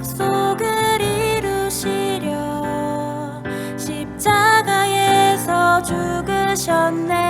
약속을 이루시려 십자가에서 죽으셨네.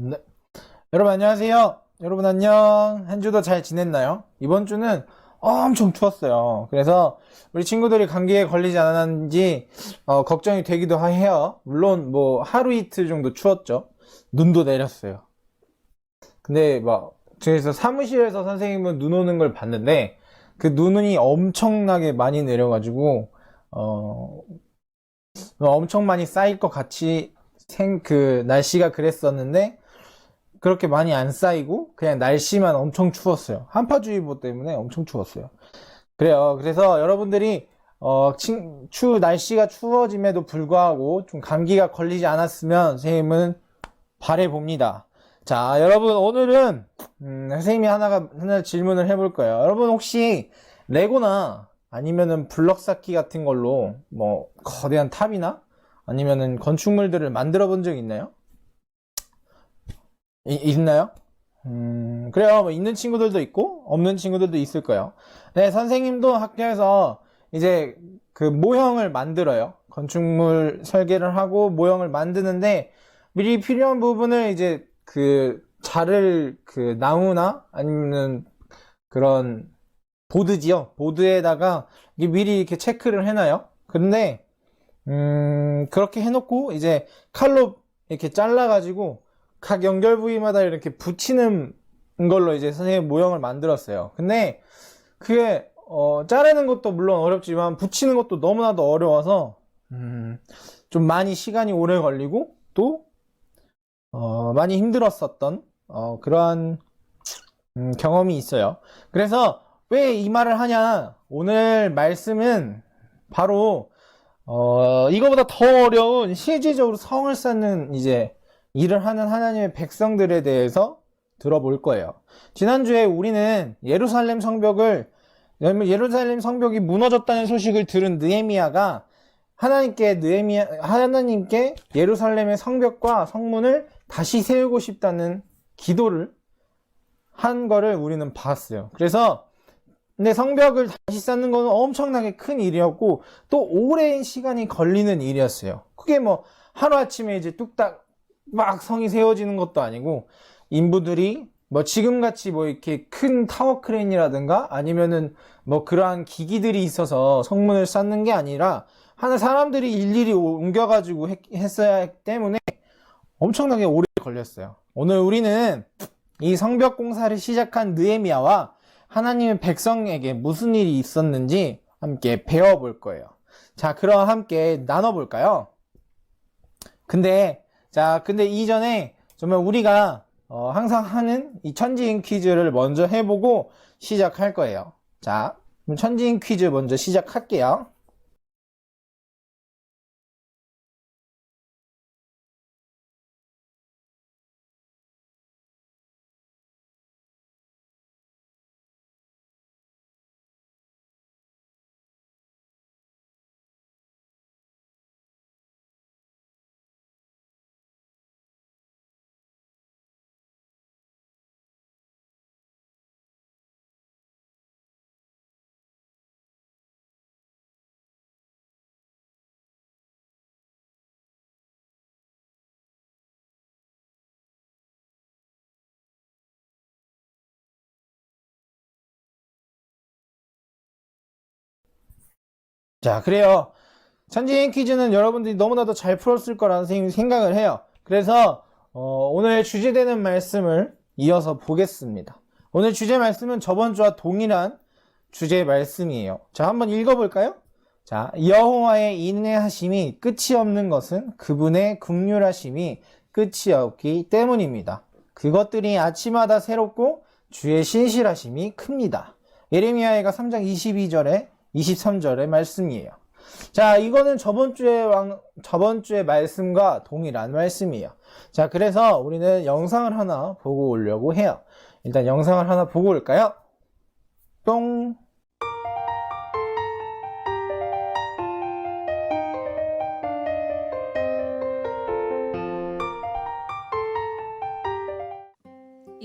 네. 여러분 안녕하세요. 여러분 안녕. 한 주도 잘 지냈나요? 이번 주는 엄청 추웠어요. 그래서 우리 친구들이 감기에 걸리지 않았는지 어, 걱정이 되기도 해요. 물론 뭐 하루 이틀 정도 추웠죠. 눈도 내렸어요. 근데 막 그래서 사무실에서 선생님은 눈 오는 걸 봤는데 그 눈이 엄청나게 많이 내려가지고 어 엄청 많이 쌓일 것 같이 생 그 날씨가 그랬었는데 그렇게 많이 안 쌓이고 그냥 날씨만 엄청 추웠어요. 한파주의보 때문에 엄청 추웠어요. 그래요. 그래서 여러분들이 어, 친- 추 날씨가 추워짐에도 불구하고 좀 감기가 걸리지 않았으면 선생님은 바래 봅니다. 자, 여러분 오늘은 음, 선생님이 하나가 하나 질문을 해볼 거예요. 여러분 혹시 레고나 아니면은 블럭 쌓기 같은 걸로 뭐 거대한 탑이나 아니면은 건축물들을 만들어 본 적 있나요? 이- 있나요? 음, 그래요. 뭐 있는 친구들도 있고 없는 친구들도 있을 거예요. 네, 선생님도 학교에서 이제 그 모형을 만들어요. 건축물 설계를 하고 모형을 만드는데 미리 필요한 부분을 이제 그 자를 그 나무나 아니면 그런 보드지요. 보드에다가 미리 이렇게 체크를 해놔요. 근데 음, 그렇게 해놓고 이제 칼로 이렇게 잘라가지고 각 연결 부위마다 이렇게 붙이는 걸로 이제 선생님 모형을 만들었어요. 근데 그게 어, 자르는 것도 물론 어렵지만 붙이는 것도 너무나도 어려워서 음, 좀 많이 시간이 오래 걸리고 또 어, 많이 힘들었었던 어, 그러한 음, 경험이 있어요. 그래서 왜 이 말을 하냐? 오늘 말씀은 바로 어, 이거보다 더 어려운 실질적으로 성을 쌓는 이제 일을 하는 하나님의 백성들에 대해서 들어볼 거예요. 지난주에 우리는 예루살렘 성벽을 예루살렘 성벽이 무너졌다는 소식을 들은 느헤미야가 하나님께 느헤미야 하나님께 예루살렘의 성벽과 성문을 다시 세우고 싶다는 기도를 한 거를 우리는 봤어요. 그래서 근데 성벽을 다시 쌓는 거는 엄청나게 큰 일이었고 또 오랜 시간이 걸리는 일이었어요. 그게 뭐 하루아침에 이제 뚝딱 막 성이 세워지는 것도 아니고 인부들이 뭐 지금같이 뭐 이렇게 큰 타워 크레인이라든가 아니면은 뭐 그러한 기기들이 있어서 성문을 쌓는 게 아니라 하나 사람들이 일일이 옮겨가지고 했, 했어야 하기 때문에 엄청나게 오래 걸렸어요. 오늘 우리는 이 성벽 공사를 시작한 느헤미야와 하나님의 백성에게 무슨 일이 있었는지 함께 배워볼 거예요. 자, 그럼 함께 나눠볼까요? 근데, 자, 근데 이전에 정말 우리가 어, 항상 하는 이 천지인 퀴즈를 먼저 해보고 시작할 거예요. 자, 그럼 천지인 퀴즈 먼저 시작할게요. 자, 그래요. 천지인 퀴즈는 여러분들이 너무나도 잘 풀었을 거라는 생각을 해요. 그래서 어, 오늘 주제되는 말씀을 이어서 보겠습니다. 오늘 주제 말씀은 저번 주와 동일한 주제 말씀이에요. 자, 한번 읽어볼까요? 자, 여호와의 인내하심이 끝이 없는 것은 그분의 긍휼하심이 끝이 없기 때문입니다. 그것들이 아침마다 새롭고 주의 신실하심이 큽니다. 예레미야가 3장 22절에 23절의 말씀이에요. 자, 이거는 저번 주에 왕, 저번 주의 말씀과 동일한 말씀이에요. 자, 그래서 우리는 영상을 하나 보고 오려고 해요. 일단 영상을 하나 보고 올까요? 똥.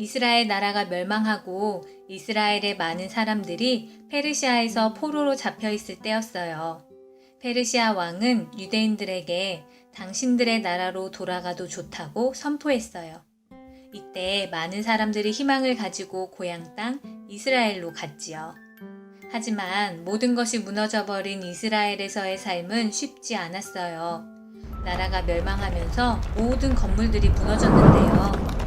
이스라엘 나라가 멸망하고 이스라엘의 많은 사람들이 페르시아에서 포로로 잡혀 있을 때였어요. 페르시아 왕은 유대인들에게 당신들의 나라로 돌아가도 좋다고 선포했어요. 이때 많은 사람들이 희망을 가지고 고향 땅 이스라엘로 갔지요. 하지만 모든 것이 무너져버린 이스라엘에서의 삶은 쉽지 않았어요. 나라가 멸망하면서 모든 건물들이 무너졌는데요.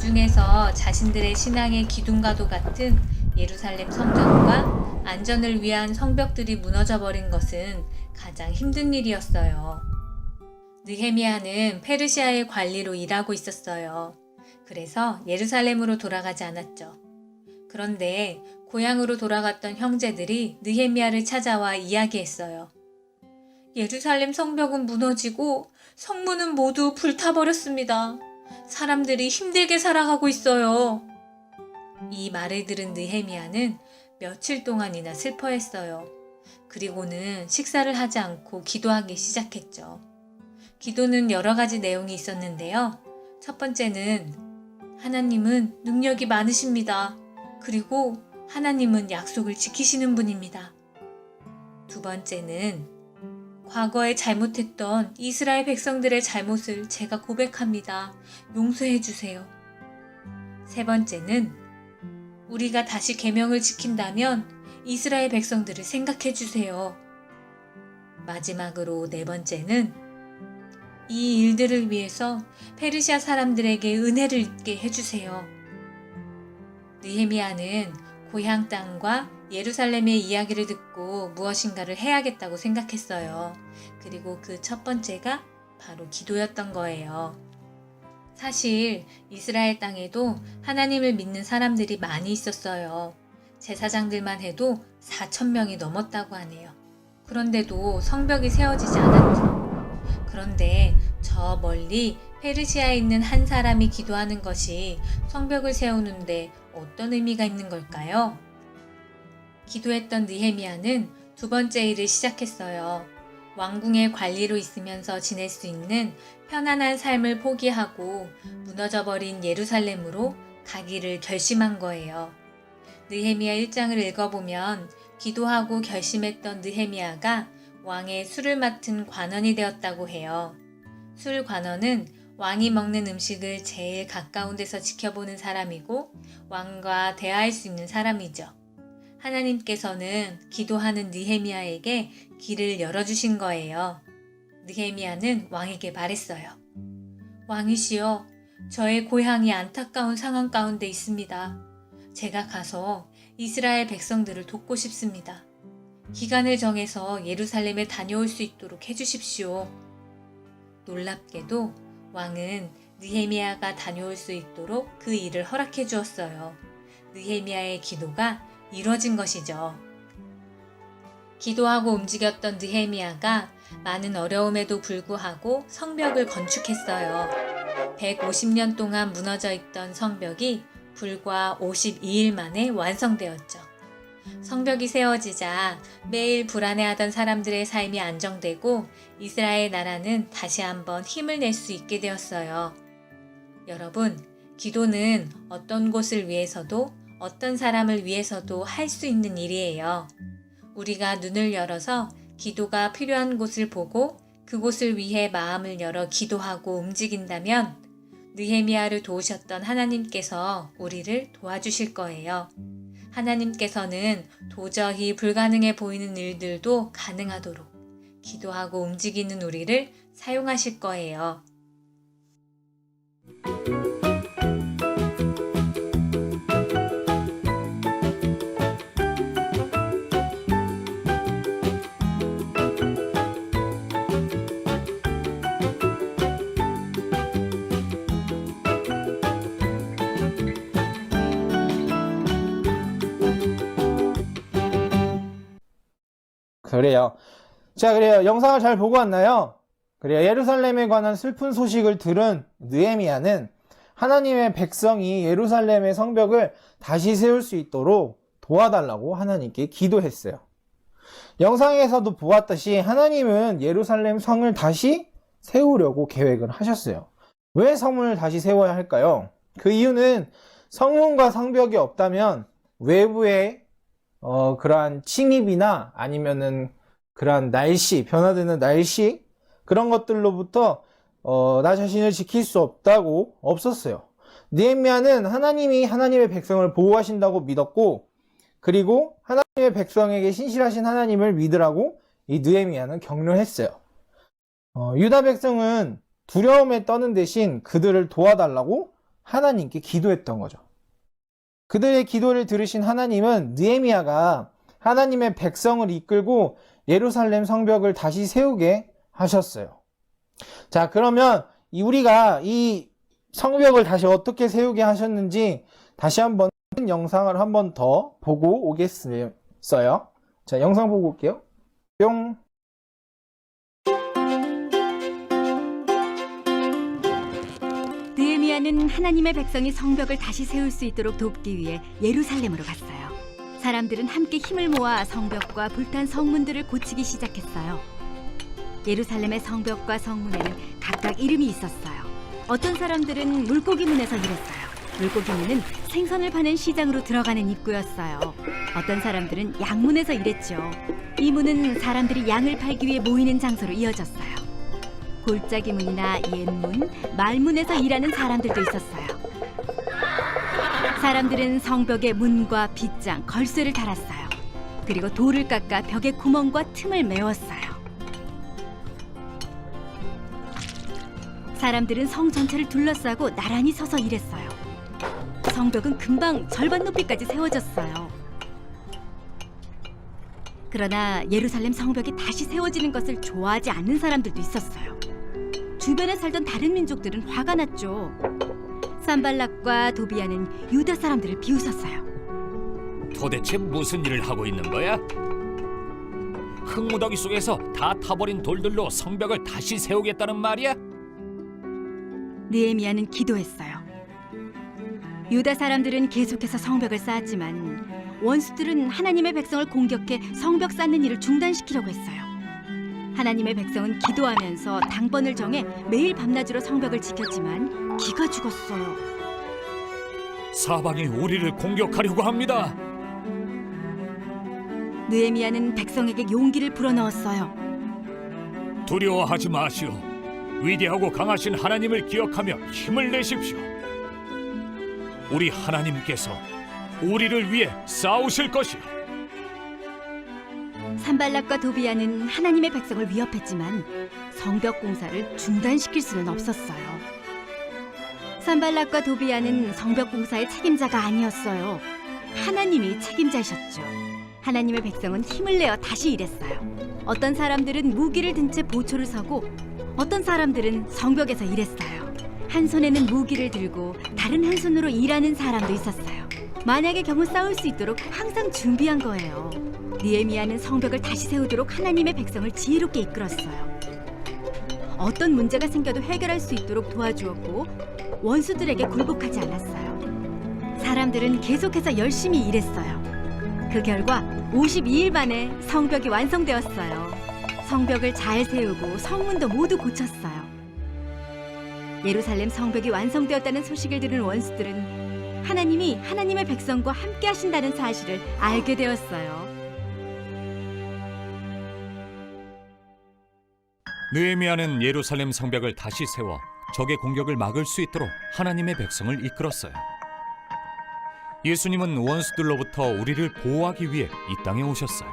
그 중에서 자신들의 신앙의 기둥과도 같은 예루살렘 성전과 안전을 위한 성벽들이 무너져버린 것은 가장 힘든 일이었어요. 느헤미야는 페르시아의 관리로 일하고 있었어요. 그래서 예루살렘으로 돌아가지 않았죠. 그런데 고향으로 돌아갔던 형제들이 느헤미야를 찾아와 이야기했어요. 예루살렘 성벽은 무너지고 성문은 모두 불타버렸습니다. 사람들이 힘들게 살아가고 있어요. 이 말을 들은 느헤미야는 며칠 동안이나 슬퍼했어요. 그리고는 식사를 하지 않고 기도하기 시작했죠. 기도는 여러 가지 내용이 있었는데요. 첫 번째는 하나님은 능력이 많으십니다. 그리고 하나님은 약속을 지키시는 분입니다. 두 번째는 과거에 잘못했던 이스라엘 백성들의 잘못을 제가 고백합니다. 용서해 주세요. 세 번째는 우리가 다시 계명을 지킨다면 이스라엘 백성들을 생각해 주세요. 마지막으로 네 번째는 이 일들을 위해서 페르시아 사람들에게 은혜를 입게 해주세요. 느헤미야는 고향 땅과 예루살렘의 이야기를 듣고 무엇인가를 해야겠다고 생각했어요. 그리고 그 첫 번째가 바로 기도였던 거예요. 사실 이스라엘 땅에도 하나님을 믿는 사람들이 많이 있었어요. 제사장들만 해도 4천 명이 넘었다고 하네요. 그런데도 성벽이 세워지지 않았죠. 그런데 저 멀리 페르시아에 있는 한 사람이 기도하는 것이 성벽을 세우는데 어떤 의미가 있는 걸까요? 기도했던 느헤미야는 두 번째 일을 시작했어요. 왕궁의 관리로 있으면서 지낼 수 있는 편안한 삶을 포기하고 무너져버린 예루살렘으로 가기를 결심한 거예요. 느헤미야 1장을 읽어보면 기도하고 결심했던 느헤미야가 왕의 술을 맡은 관원이 되었다고 해요. 술 관원은 왕이 먹는 음식을 제일 가까운 데서 지켜보는 사람이고 왕과 대화할 수 있는 사람이죠. 하나님께서는 기도하는 느헤미야에게 길을 열어주신 거예요. 느헤미야는 왕에게 말했어요. 왕이시여, 저의 고향이 안타까운 상황 가운데 있습니다. 제가 가서 이스라엘 백성들을 돕고 싶습니다. 기간을 정해서 예루살렘에 다녀올 수 있도록 해주십시오. 놀랍게도 왕은 느헤미야가 다녀올 수 있도록 그 일을 허락해 주었어요. 느헤미야의 기도가 이뤄진 것이죠. 기도하고 움직였던 느헤미야가 많은 어려움에도 불구하고 성벽을 건축했어요. 150년 동안 무너져 있던 성벽이 불과 52일 만에 완성되었죠. 성벽이 세워지자 매일 불안해하던 사람들의 삶이 안정되고 이스라엘 나라는 다시 한번 힘을 낼 수 있게 되었어요. 여러분, 기도는 어떤 곳을 위해서도 어떤 사람을 위해서도 할 수 있는 일이에요. 우리가 눈을 열어서 기도가 필요한 곳을 보고 그곳을 위해 마음을 열어 기도하고 움직인다면 느헤미야를 도우셨던 하나님께서 우리를 도와주실 거예요. 하나님께서는 도저히 불가능해 보이는 일들도 가능하도록 기도하고 움직이는 우리를 사용하실 거예요. 그래요. 자, 그래요. 영상을 잘 보고 왔나요? 그래요. 예루살렘에 관한 슬픈 소식을 들은 느헤미야는 하나님의 백성이 예루살렘의 성벽을 다시 세울 수 있도록 도와달라고 하나님께 기도했어요. 영상에서도 보았듯이 하나님은 예루살렘 성을 다시 세우려고 계획을 하셨어요. 왜 성문을 다시 세워야 할까요? 그 이유는 성문과 성벽이 없다면 외부의 어, 그러한 침입이나 아니면은 그러한 날씨, 변화되는 날씨, 그런 것들로부터 어, 나 자신을 지킬 수 없다고 없었어요. 느헤미야는 하나님이 하나님의 백성을 보호하신다고 믿었고 그리고 하나님의 백성에게 신실하신 하나님을 믿으라고 이 느헤미야는 격려했어요. 어, 유다 백성은 두려움에 떠는 대신 그들을 도와달라고 하나님께 기도했던 거죠. 그들의 기도를 들으신 하나님은 느헤미야가 하나님의 백성을 이끌고 예루살렘 성벽을 다시 세우게 하셨어요. 자, 그러면 이 우리가 이 성벽을 다시 어떻게 세우게 하셨는지 다시 한번 영상을 한번 더 보고 오겠어요. 자, 영상 보고 올게요. 뿅. 느헤미야는 하나님의 백성이 성벽을 다시 세울 수 있도록 돕기 위해 예루살렘으로 갔어요. 사람들은 함께 힘을 모아 성벽과 불탄 성문들을 고치기 시작했어요. 예루살렘의 성벽과 성문에는 각각 이름이 있었어요. 어떤 사람들은 물고기 문에서 일했어요. 물고기 문은 생선을 파는 시장으로 들어가는 입구였어요. 어떤 사람들은 양문에서 일했죠. 이 문은 사람들이 양을 팔기 위해 모이는 장소로 이어졌어요. 골짜기 문이나 옛문, 말문에서 일하는 사람들도 있었어요. 사람들은 성벽에 문과 빗장, 걸쇠를 달았어요. 그리고 돌을 깎아 벽에 구멍과 틈을 메웠어요. 사람들은 성 전체를 둘러싸고 나란히 서서 일했어요. 성벽은 금방 절반 높이까지 세워졌어요. 그러나 예루살렘 성벽이 다시 세워지는 것을 좋아하지 않는 사람들도 있었어요. 주변에 살던 다른 민족들은 화가 났죠. 산발락과 도비아는 유다 사람들을 비웃었어요. 도대체 무슨 일을 하고 있는 거야? 흙무더기 속에서 다 타버린 돌들로 성벽을 다시 세우겠다는 말이야? 느헤미야는 기도했어요. 유다 사람들은 계속해서 성벽을 쌓았지만 원수들은 하나님의 백성을 공격해 성벽 쌓는 일을 중단시키려고 했어요. 하나님의 백성은 기도하면서 당번을 정해 매일 밤낮으로 성벽을 지켰지만 기가 죽었어요. 사방이 우리를 공격하려고 합니다. 느헤미야는 백성에게 용기를 불어넣었어요. 두려워하지 마시오. 위대하고 강하신 하나님을 기억하며 힘을 내십시오. 우리 하나님께서 우리를 위해 싸우실 것이오. 산발락과 도비아는 하나님의 백성을 위협했지만 성벽 공사를 중단시킬 수는 없었어요. 산발락과 도비아는 성벽 공사의 책임자가 아니었어요. 하나님이 책임자셨죠. 하나님의 백성은 힘을 내어 다시 일했어요. 어떤 사람들은 무기를 든 채 보초를 서고 어떤 사람들은 성벽에서 일했어요. 한 손에는 무기를 들고 다른 한 손으로 일하는 사람도 있었어요. 만약의 경우 싸울 수 있도록 항상 준비한 거예요. 니에미아는 성벽을 다시 세우도록 하나님의 백성을 지혜롭게 이끌었어요. 어떤 문제가 생겨도 해결할 수 있도록 도와주었고 원수들에게 굴복하지 않았어요. 사람들은 계속해서 열심히 일했어요. 그 결과 52일 만에 성벽이 완성되었어요. 성벽을 잘 세우고 성문도 모두 고쳤어요. 예루살렘 성벽이 완성되었다는 소식을 들은 원수들은 하나님이 하나님의 백성과 함께 하신다는 사실을 알게 되었어요. 느헤미야는 예루살렘 성벽을 다시 세워 적의 공격을 막을 수 있도록 하나님의 백성을 이끌었어요. 예수님은 원수들로부터 우리를 보호하기 위해 이 땅에 오셨어요.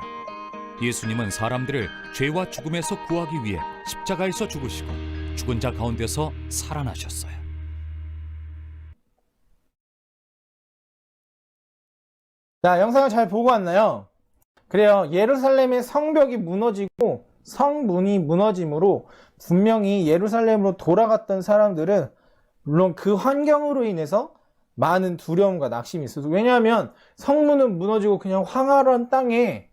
예수님은 사람들을 죄와 죽음에서 구하기 위해 십자가에서 죽으시고 죽은 자 가운데서 살아나셨어요. 자, 영상을 잘 보고 왔나요? 그래요. 예루살렘의 성벽이 무너지고 성문이 무너짐으로 분명히 예루살렘으로 돌아갔던 사람들은 물론 그 환경으로 인해서 많은 두려움과 낙심이 있었어. 왜냐하면 성문은 무너지고 그냥 황활한 땅에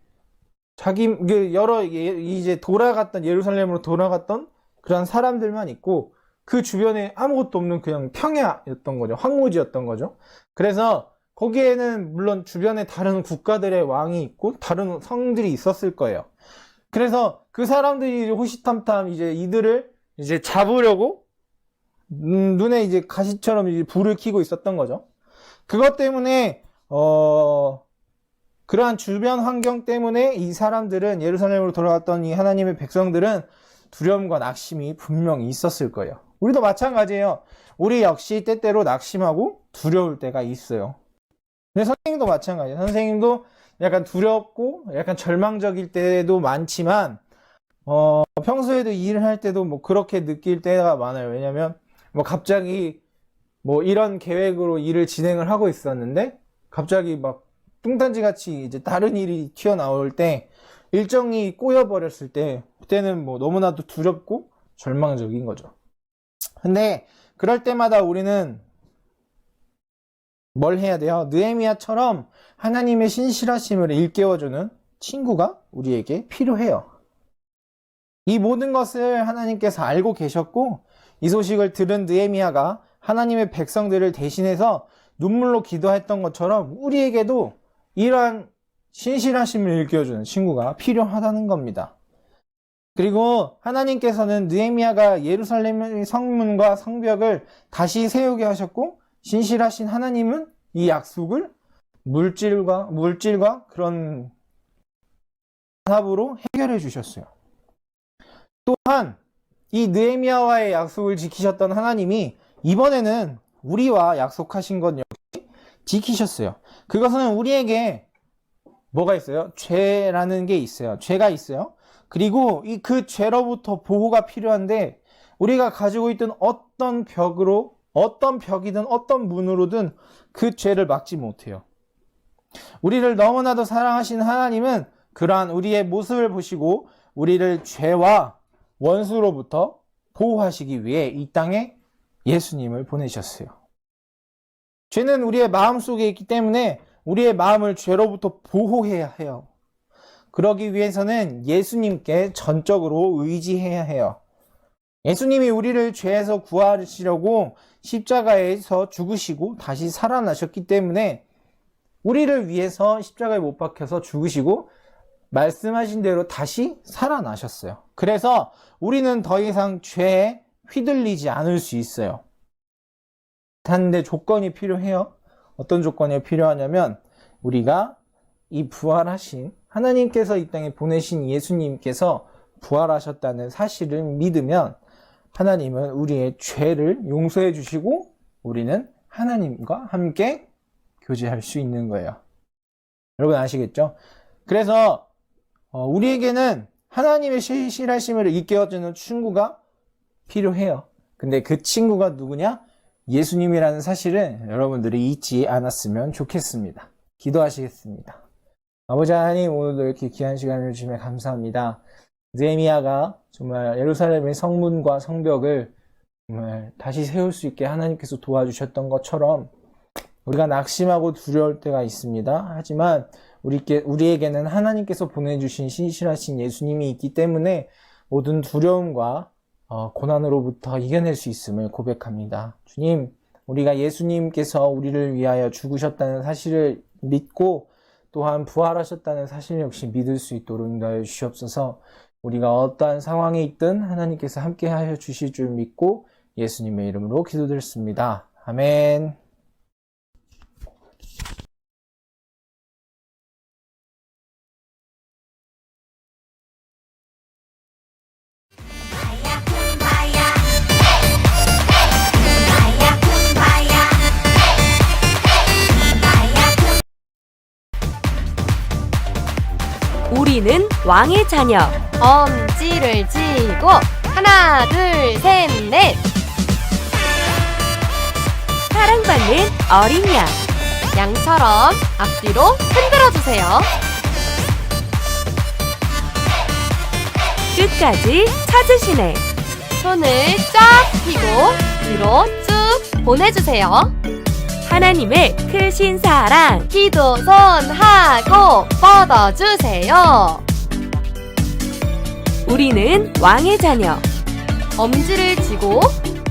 자기 그 여러 예- 이제 돌아갔던 예루살렘으로 돌아갔던 그런 사람들만 있고 그 주변에 아무것도 없는 그냥 평야였던 거죠. 황무지였던 거죠. 그래서 거기에는 물론 주변에 다른 국가들의 왕이 있고 다른 성들이 있었을 거예요. 그래서 그 사람들이 호시탐탐 이제 이들을 이제 잡으려고 음, 눈에 이제 가시처럼 이제 불을 켜고 있었던 거죠. 그것 때문에 어 그러한 주변 환경 때문에 이 사람들은 예루살렘으로 돌아갔던 이 하나님의 백성들은 두려움과 낙심이 분명히 있었을 거예요. 우리도 마찬가지예요. 우리 역시 때때로 낙심하고 두려울 때가 있어요. 근데 선생님도 마찬가지예요. 선생님도 약간 두렵고 약간 절망적일 때도 많지만 어, 평소에도 일을 할 때도 뭐 그렇게 느낄 때가 많아요. 왜냐면 뭐 갑자기 뭐 이런 계획으로 일을 진행을 하고 있었는데 갑자기 막 뚱딴지 같이 이제 다른 일이 튀어나올 때 일정이 꼬여버렸을 때 그때는 뭐 너무나도 두렵고 절망적인 거죠. 근데 그럴 때마다 우리는 뭘 해야 돼요? 느헤미야처럼 하나님의 신실하심을 일깨워주는 친구가 우리에게 필요해요. 이 모든 것을 하나님께서 알고 계셨고 이 소식을 들은 느헤미야가 하나님의 백성들을 대신해서 눈물로 기도했던 것처럼 우리에게도 이러한 신실하심을 일깨워주는 친구가 필요하다는 겁니다. 그리고 하나님께서는 느헤미야가 예루살렘의 성문과 성벽을 다시 세우게 하셨고 신실하신 하나님은 이 약속을 물질과 물질과 그런 합으로 해결해 주셨어요. 또한 이 느헤미야와의 약속을 지키셨던 하나님이 이번에는 우리와 약속하신 것 역시 지키셨어요. 그것은 우리에게 뭐가 있어요? 죄라는 게 있어요. 죄가 있어요. 그리고 이 그 죄로부터 보호가 필요한데 우리가 가지고 있던 어떤 벽으로 어떤 벽이든 어떤 문으로든 그 죄를 막지 못해요. 우리를 너무나도 사랑하신 하나님은 그러한 우리의 모습을 보시고 우리를 죄와 원수로부터 보호하시기 위해 이 땅에 예수님을 보내셨어요. 죄는 우리의 마음 속에 있기 때문에 우리의 마음을 죄로부터 보호해야 해요. 그러기 위해서는 예수님께 전적으로 의지해야 해요. 예수님이 우리를 죄에서 구하시려고 십자가에서 죽으시고 다시 살아나셨기 때문에 우리를 위해서 십자가에 못 박혀서 죽으시고 말씀하신 대로 다시 살아나셨어요. 그래서 우리는 더 이상 죄에 휘둘리지 않을 수 있어요. 단데 조건이 필요해요. 어떤 조건이 필요하냐면 우리가 이 부활하신 하나님께서 이 땅에 보내신 예수님께서 부활하셨다는 사실을 믿으면 하나님은 우리의 죄를 용서해 주시고 우리는 하나님과 함께 교제할 수 있는 거예요. 여러분 아시겠죠? 그래서 어, 우리에게는 하나님의 실실하심을 일깨워주는 친구가 필요해요. 근데 그 친구가 누구냐? 예수님이라는 사실을 여러분들이 잊지 않았으면 좋겠습니다. 기도하시겠습니다. 아버지 하나님 오늘도 이렇게 귀한 시간을 주시면 감사합니다. 느헤미야가 정말 예루살렘의 성문과 성벽을 정말 다시 세울 수 있게 하나님께서 도와주셨던 것처럼 우리가 낙심하고 두려울 때가 있습니다. 하지만 우리께, 우리에게는 하나님께서 보내주신 신실하신 예수님이 있기 때문에 모든 두려움과 어, 고난으로부터 이겨낼 수 있음을 고백합니다. 주님, 우리가 예수님께서 우리를 위하여 죽으셨다는 사실을 믿고 또한 부활하셨다는 사실 역시 믿을 수 있도록 인도하여 주시옵소서 우리가 어떠한 상황에 있든 하나님께서 함께 하여 주실 줄 믿고 예수님의 이름으로 기도드렸습니다. 아멘. 왕의 자녀. 엄지를 쥐고 하나, 둘, 셋, 넷. 사랑받는 어린 양. 양처럼 앞뒤로 흔들어 주세요. 끝까지 찾으시네. 손을 쫙 펴고 뒤로 쭉 보내주세요. 하나님의 크신 사랑 기도 손하고 뻗어주세요. 우리는 왕의 자녀. 엄지를 쥐고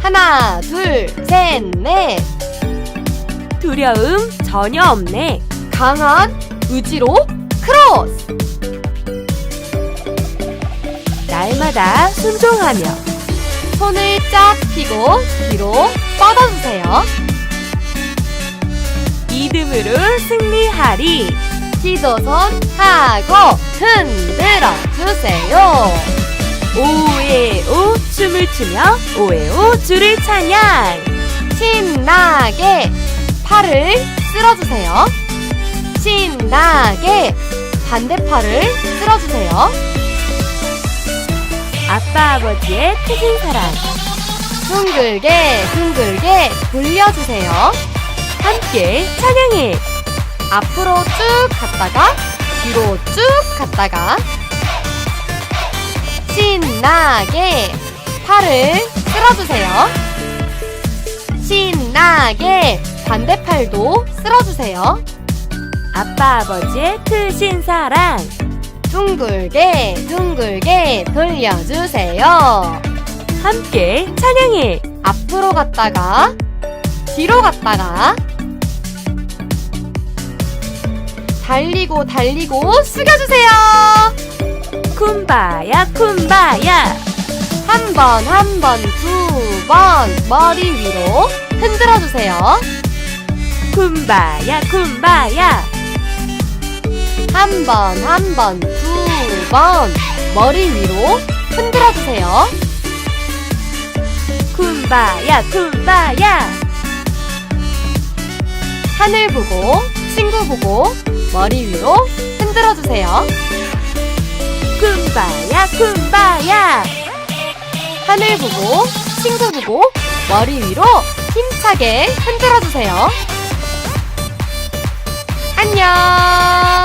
하나, 둘, 셋, 넷. 두려움 전혀 없네. 강한 의지로 크로스. 날마다 순종하며 손을 쫙 펴고 뒤로 뻗어주세요. 믿음으로 승리하리. 기도선 하고 흔들어 주세요. 오에오 춤을 추며 오에오 주를 찬양. 신나게 팔을 쓸어주세요. 신나게 반대 팔을 쓸어주세요. 아빠 아버지의 크신 사랑. 둥글게 둥글게 돌려주세요. 함께 찬양해. 앞으로 쭉 갔다가 뒤로 쭉 갔다가 신나게 팔을 쓸어주세요. 신나게 반대팔도 쓸어주세요. 아빠 아버지의 크신 사랑 둥글게 둥글게 돌려주세요. 함께 찬양해 앞으로 갔다가 뒤로 갔다가 달리고 달리고 숙여주세요. 쿤바야 쿤바야 한 번 한 번 두 번 머리 위로 흔들어 주세요. 쿤바야 쿤바야 한 번 한 번 두 번 머리 위로 흔들어 주세요. 쿤바야 쿤바야 하늘 보고 친구 보고 머리 위로 흔들어 주세요. 쿤바야 쿤바야 하늘 보고 친구 보고 머리 위로 힘차게 흔들어 주세요. 안녕.